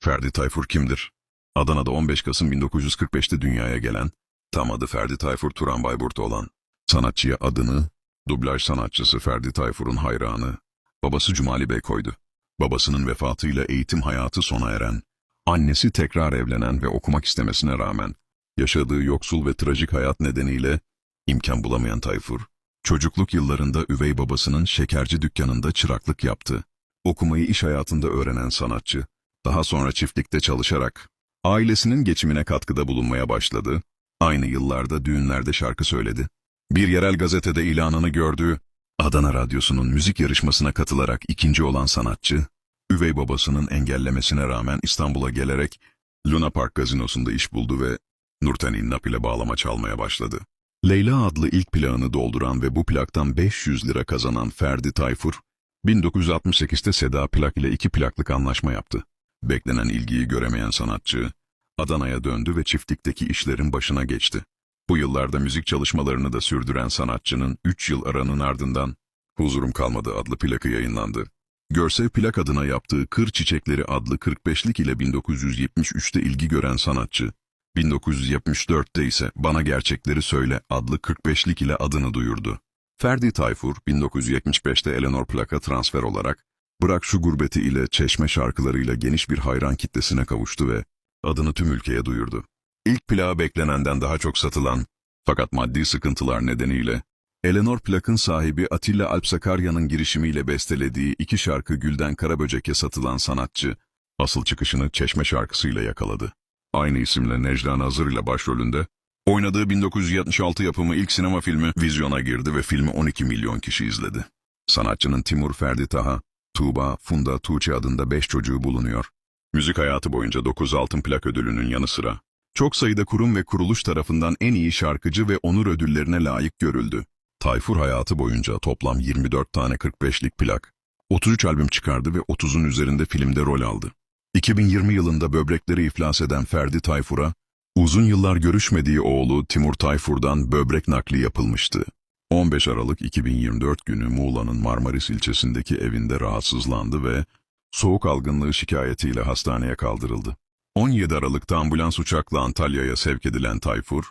Ferdi Tayfur kimdir? Adana'da 15 Kasım 1945'te dünyaya gelen, tam adı Ferdi Tayfur Turan Bayburt'ta olan, sanatçıya adını, dublaj sanatçısı Ferdi Tayfur'un hayranı, babası Cumali Bey koydu. Babasının vefatıyla eğitim hayatı sona eren, annesi tekrar evlenen ve okumak istemesine rağmen, yaşadığı yoksul ve trajik hayat nedeniyle imkan bulamayan Tayfur, çocukluk yıllarında üvey babasının şekerci dükkanında çıraklık yaptı. Okumayı iş hayatında öğrenen sanatçı, daha sonra çiftlikte çalışarak ailesinin geçimine katkıda bulunmaya başladı. Aynı yıllarda düğünlerde şarkı söyledi. Bir yerel gazetede ilanını gördüğü Adana Radyosu'nun müzik yarışmasına katılarak ikinci olan sanatçı, üvey babasının engellemesine rağmen İstanbul'a gelerek Luna Park gazinosunda iş buldu ve Nurten İnnap ile bağlama çalmaya başladı. Leyla adlı ilk plağını dolduran ve bu plaktan 500 lira kazanan Ferdi Tayfur, 1968'te Seda Plak ile iki plaklık anlaşma yaptı. Beklenen ilgiyi göremeyen sanatçı, Adana'ya döndü ve çiftlikteki işlerin başına geçti. Bu yıllarda müzik çalışmalarını da sürdüren sanatçının 3 yıl aranın ardından Huzurum Kalmadı adlı plakı yayınlandı. Görsev plak adına yaptığı Kır Çiçekleri adlı 45'lik ile 1973'te ilgi gören sanatçı, 1974'te ise Bana Gerçekleri Söyle adlı 45'lik ile adını duyurdu. Ferdi Tayfur, 1975'te Eleanor Plak'a transfer olarak, Bırak Şu Gurbeti ile Çeşme şarkılarıyla geniş bir hayran kitlesine kavuştu ve adını tüm ülkeye duyurdu. İlk plağı beklenenden daha çok satılan, fakat maddi sıkıntılar nedeniyle, Eleanor Plak'ın sahibi Atilla Alpsakarya'nın girişimiyle bestelediği iki şarkı Gülden Karaböcek'e satılan sanatçı, asıl çıkışını Çeşme şarkısıyla yakaladı. Aynı isimle Necla Nazır ile başrolünde, oynadığı 1976 yapımı ilk sinema filmi vizyona girdi ve filmi 12 milyon kişi izledi. Sanatçının Timur Ferdi Taha, Tuğba, Funda, Tuğçe adında 5 çocuğu bulunuyor. Müzik hayatı boyunca 9 altın plak ödülünün yanı sıra, çok sayıda kurum ve kuruluş tarafından en iyi şarkıcı ve onur ödüllerine layık görüldü. Tayfur hayatı boyunca toplam 24 tane 45'lik plak, 33 albüm çıkardı ve 30'un üzerinde filmde rol aldı. 2020 yılında böbrekleri iflas eden Ferdi Tayfur'a, uzun yıllar görüşmediği oğlu Timur Tayfur'dan böbrek nakli yapılmıştı. 15 Aralık 2024 günü Muğla'nın Marmaris ilçesindeki evinde rahatsızlandı ve soğuk algınlığı şikayetiyle hastaneye kaldırıldı. 17 Aralık'ta ambulans uçakla Antalya'ya sevk edilen Tayfur,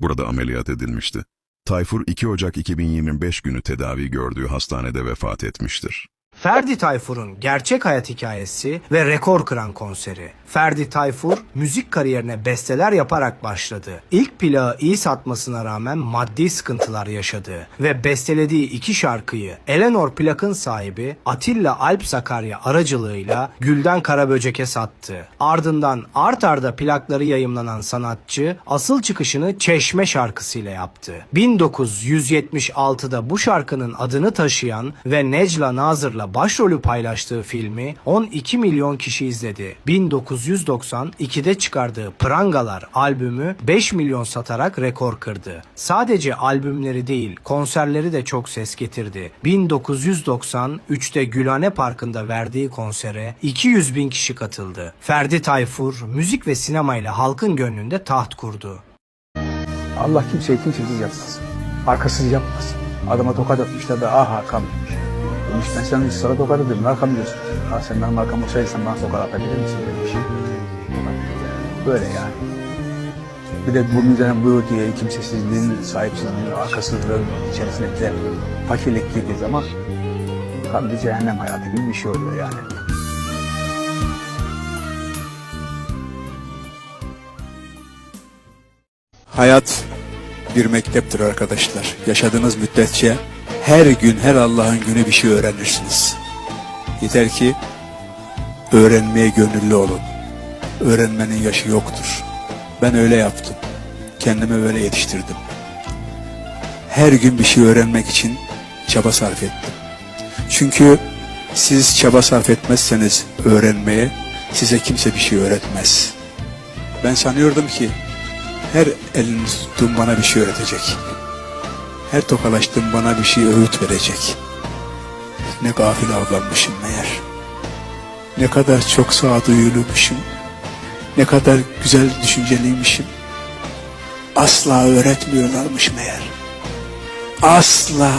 burada ameliyat edilmişti. Tayfur 2 Ocak 2025 günü tedavi gördüğü hastanede vefat etmiştir. Ferdi Tayfur'un gerçek hayat hikayesi ve rekor kıran konseri. Ferdi Tayfur müzik kariyerine besteler yaparak başladı. İlk plağı iyi satmasına rağmen maddi sıkıntılar yaşadı ve bestelediği iki şarkıyı Eleanor plakın sahibi Atilla Alp Sakarya aracılığıyla Gülden Karaböcek'e sattı. Ardından art arda plakları yayımlanan sanatçı asıl çıkışını Çeşme şarkısıyla yaptı. 1976'da bu şarkının adını taşıyan ve Necla Nazır'la başrolü paylaştığı filmi 12 milyon kişi izledi. 1992'de çıkardığı Prangalar albümü 5 milyon satarak rekor kırdı. Sadece albümleri değil konserleri de çok ses getirdi. 1993'te Gülhane Parkı'nda verdiği konsere 200 bin kişi katıldı. Ferdi Tayfur müzik ve sinemayla halkın gönlünde taht kurdu. Allah kimseyi kimsesiz yapmaz. Arkasız yapmaz. Adama tokat atmışlar da ah arkam demiş. Ben sana tokat atırım arkam diyorsun. Ha sen benim arkam olsaydın sen bana tokat atabilir misin demiş. Böyle yani. Bir de bunun üzerine buyur diye kimsesizliğin, sahipsizliğin, arkasızlığın içerisine de fakirlik girdiği zaman tam bir cehennem hayatı gibi bir şey oluyor yani. Hayat bir mekteptir arkadaşlar. Yaşadığınız müddetçe her gün, her Allah'ın günü bir şey öğrenirsiniz. Yeter ki öğrenmeye gönüllü olun. Öğrenmenin yaşı yoktur. Ben öyle yaptım. Kendimi böyle yetiştirdim. Her gün bir şey öğrenmek için çaba sarf ettim. Çünkü siz çaba sarf etmezseniz öğrenmeye size kimse bir şey öğretmez. Ben sanıyordum ki her elini tuttuğum bana bir şey öğretecek. Her tokalaştığım bana bir şey öğüt verecek. Ne gafil avlanmışım meğer. Ne kadar çok sağduyuluymuşum. Ne kadar güzel düşünceliymişim. Asla öğretmiyorlarmış meğer. Asla.